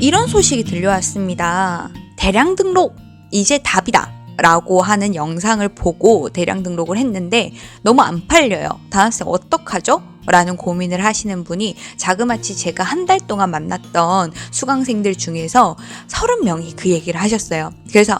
이런 소식이 들려왔습니다. 대량 등록 이제 답이다. 라고 하는 영상을 보고 대량 등록을 했는데 너무 안 팔려요. 다음생 어떡하죠? 라는 고민을 하시는 분이 자그마치 제가 한 달 동안 만났던 수강생들 중에서 30명이 그 얘기를 하셨어요. 그래서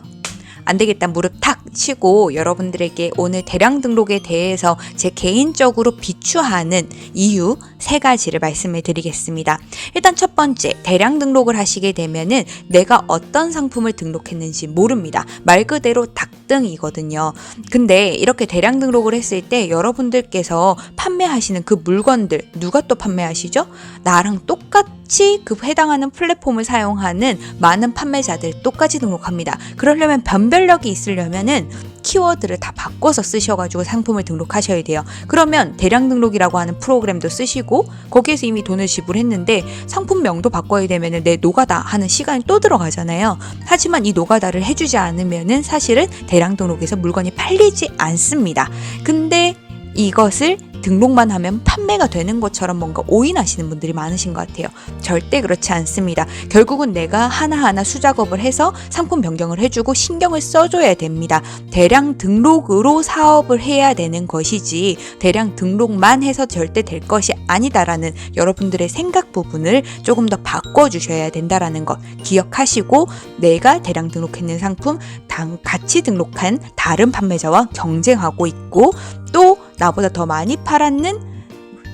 안 되겠다 무릎 탁 치고 여러분들에게 오늘 대량 등록에 대해서 제 개인적으로 비추하는 이유 세 가지를 말씀을 드리겠습니다. 일단 첫 번째, 대량 등록을 하시게 되면은 내가 어떤 상품을 등록했는지 모릅니다. 말 그대로 닭등이거든요. 근데 이렇게 대량 등록을 했을 때 여러분들께서 판매하시는 그 물건들 누가 또 판매하시죠? 나랑 똑같 이 그 해당하는 플랫폼을 사용하는 많은 판매자들 똑같이 등록합니다. 그러려면 변별력이 있으려면은 키워드를 다 바꿔서 쓰셔가지고 상품을 등록하셔야 돼요. 그러면 대량 등록이라고 하는 프로그램도 쓰시고 거기에서 이미 돈을 지불했는데 상품명도 바꿔야 되면은 내 노가다 하는 시간이 또 들어가잖아요. 하지만 이 노가다를 해주지 않으면은 사실은 대량 등록에서 물건이 팔리지 않습니다. 근데 이것을 등록만 하면 판매가 되는 것처럼 뭔가 오인하시는 분들이 많으신 것 같아요. 절대 그렇지 않습니다. 결국은 내가 하나하나 수작업을 해서 상품 변경을 해주고 신경을 써줘야 됩니다. 대량 등록으로 사업을 해야 되는 것이지 대량 등록만 해서 절대 될 것이 아니다라는 여러분들의 생각 부분을 조금 더 바꿔주셔야 된다라는 것 기억하시고 내가 대량 등록했는 상품 당 같이 등록한 다른 판매자와 경쟁하고 있고 또 나보다 더 많이 팔았는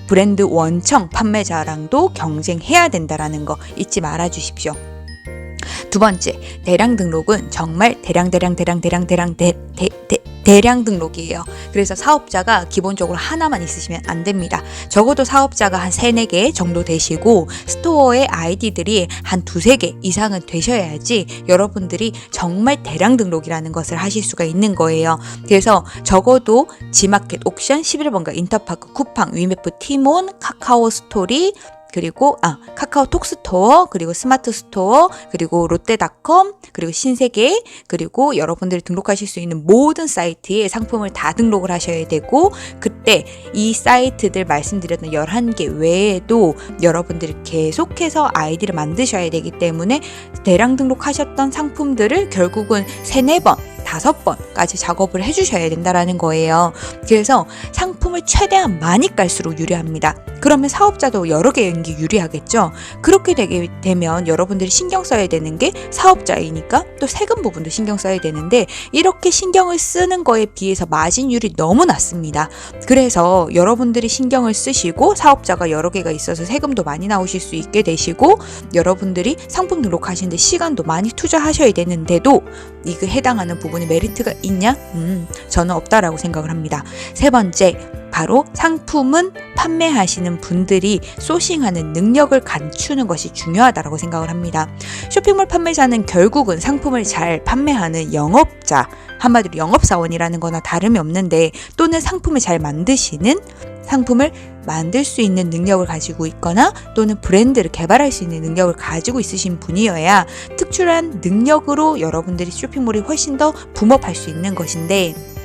브랜드 원청 판매자랑도 경쟁해야 된다라는 거 잊지 말아 주십시오. 두 번째, 대량 등록은 정말 대량 대량 대량 대량 대량 대, 대, 대, 대량 등록이에요. 그래서 사업자가 기본적으로 하나만 있으시면 안 됩니다. 적어도 사업자가 한 세네 개 정도 되시고 스토어의 아이디들이 한 두세 개 이상은 되셔야지 여러분들이 정말 대량 등록이라는 것을 하실 수가 있는 거예요. 그래서 적어도 지마켓 옥션 11번가 인터파크 쿠팡 위메프 티몬 카카오 스토리 그리고 아 카카오톡 스토어 그리고 스마트 스토어 그리고 롯데닷컴 그리고 신세계 그리고 여러분들이 등록하실 수 있는 모든 사이트에 상품을 다 등록을 하셔야 되고 그때 이 사이트들 말씀드렸던 11개 외에도 여러분들이 계속해서 아이디를 만드셔야 되기 때문에 대량 등록하셨던 상품들을 결국은 세네 번 다섯 번까지 작업을 해주셔야 된다라는 거예요. 그래서 상품 을 최대한 많이 깔수록 유리합니다. 그러면 사업자도 여러 개 연기 유리하겠죠. 그렇게 되게 되면 여러분들이 신경 써야 되는 게 사업자이니까 또 세금 부분도 신경 써야 되는데 이렇게 신경을 쓰는 거에 비해서 마진율이 너무 낮습니다. 그래서 여러분들이 신경을 쓰시고 사업자가 여러 개가 있어서 세금도 많이 나오실 수 있게 되시고 여러분들이 상품 등록하시는데 시간도 많이 투자하셔야 되는데도 이거 해당하는 부분이 메리트가 있냐? 음, 저는 없다라고 생각을 합니다. 세 번째, 바로 상품은 판매하시는 분들이 소싱하는 능력을 갖추는 것이 중요하다고 생각을 합니다. 쇼핑몰 판매자는 결국은 상품을 잘 판매하는 영업자, 한마디로 영업사원이라는 거나 다름이 없는데 또는 상품을 잘 만드시는 상품을 만들 수 있는 능력을 가지고 있거나 또는 브랜드를 개발할 수 있는 능력을 가지고 있으신 분이어야 특출한 능력으로 여러분들이 쇼핑몰이 훨씬 더 붐업할 수 있는 것인데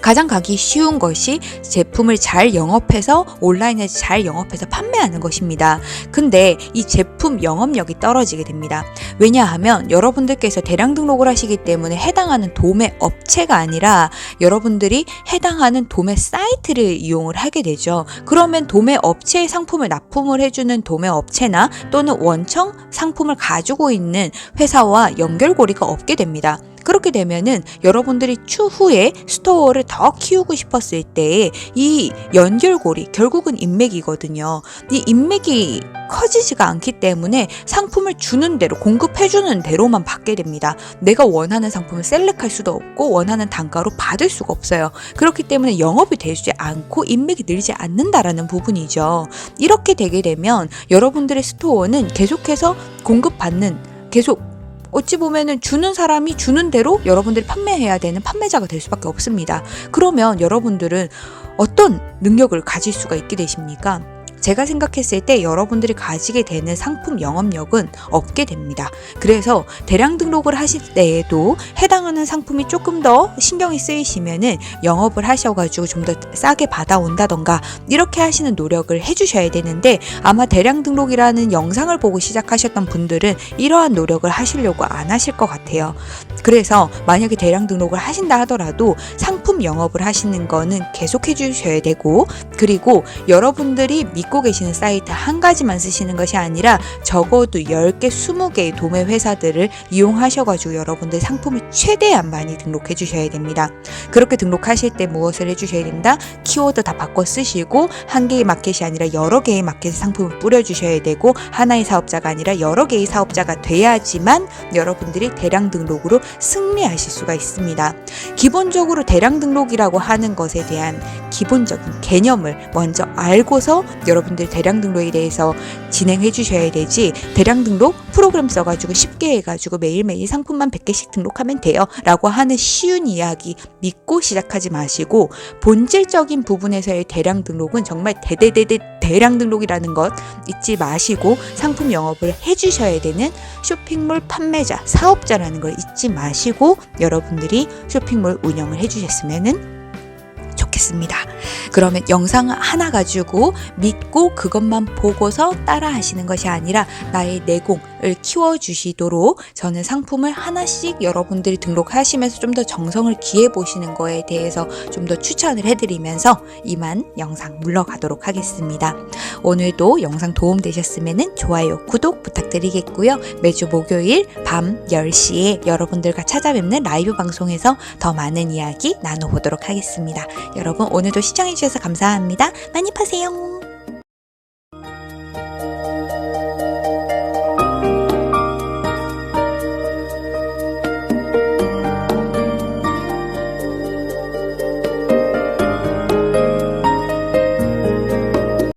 가장 가기 쉬운 것이 제품을 잘 영업해서 온라인에서 잘 영업해서 판매하는 것입니다. 근데 이 제품 영업력이 떨어지게 됩니다. 왜냐하면 여러분들께서 대량 등록을 하시기 때문에 해당하는 도매 업체가 아니라 여러분들이 해당하는 도매 사이트를 이용을 하게 되죠. 그러면 도매 업체의 상품을 납품을 해주는 도매 업체나 또는 원청 상품을 가지고 있는 회사와 연결고리가 없게 됩니다. 그렇게 되면은 여러분들이 추후에 스토어를 더 키우고 싶었을 때 이 연결고리 결국은 인맥이거든요. 이 인맥이 커지지가 않기 때문에 상품을 주는 대로 공급해 주는 대로만 받게 됩니다. 내가 원하는 상품을 셀렉할 수도 없고 원하는 단가로 받을 수가 없어요. 그렇기 때문에 영업이 되지 않고 인맥이 늘지 않는다라는 부분이죠. 이렇게 되게 되면 여러분들의 스토어는 계속해서 공급받는 계속 어찌 보면은 주는 사람이 주는 대로 여러분들이 판매해야 되는 판매자가 될 수밖에 없습니다. 그러면 여러분들은 어떤 능력을 가질 수가 있게 되십니까? 제가 생각했을 때 여러분들이 가지게 되는 상품 영업력은 없게 됩니다. 그래서 대량 등록을 하실 때에도 해당하는 상품이 조금 더 신경이 쓰이시면은 영업을 하셔가지고 좀 더 싸게 받아온다던가 이렇게 하시는 노력을 해주셔야 되는데 아마 대량 등록이라는 영상을 보고 시작하셨던 분들은 이러한 노력을 하시려고 안 하실 것 같아요. 그래서 만약에 대량 등록을 하신다 하더라도 상품 영업을 하시는 거는 계속 해 주셔야 되고 그리고 여러분들이 믿고 계시는 사이트 한 가지만 쓰시는 것이 아니라 적어도 10개, 20개의 도매 회사들을 이용하셔가지고 여러분들 상품을 최대한 많이 등록해 주셔야 됩니다. 그렇게 등록하실 때 무엇을 해 주셔야 된다? 키워드 다 바꿔 쓰시고 한 개의 마켓이 아니라 여러 개의 마켓에 상품을 뿌려 주셔야 되고 하나의 사업자가 아니라 여러 개의 사업자가 돼야지만 여러분들이 대량 등록으로 승리하실 수가 있습니다. 기본적으로 대량 등록이라고 하는 것에 대한 기본적인 개념을 먼저 알고서 여러분 들 대량 등록에 대해서 진행해 주셔야 되지 대량 등록 프로그램 써가지고 쉽게 해가지고 매일매일 상품만 100개씩 등록하면 돼요 라고 하는 쉬운 이야기 믿고 시작하지 마시고 본질적인 부분에서의 대량 등록은 정말 대대대대 대량 등록이라는 것 잊지 마시고 상품 영업을 해주셔야 되는 쇼핑몰 판매자 사업자라는 걸 잊지 마시고 여러분들이 쇼핑몰 운영을 해주셨으면은 좋겠습니다. 그러면 영상 하나 가지고 믿고 그것만 보고서 따라 하시는 것이 아니라 나의 내공을 키워주시도록 저는 상품을 하나씩 여러분들이 등록하시면서 좀 더 정성을 기해 보시는 거에 대해서 좀 더 추천을 해드리면서 이만 영상 물러가도록 하겠습니다. 오늘도 영상 도움 되셨으면 좋아요, 구독 부탁드리겠고요. 매주 목요일 밤 10시에 여러분들과 찾아뵙는 라이브 방송에서 더 많은 이야기 나눠보도록 하겠습니다. 여러분 오늘도 시청해주셔서 감사합니다. 많이 파세요.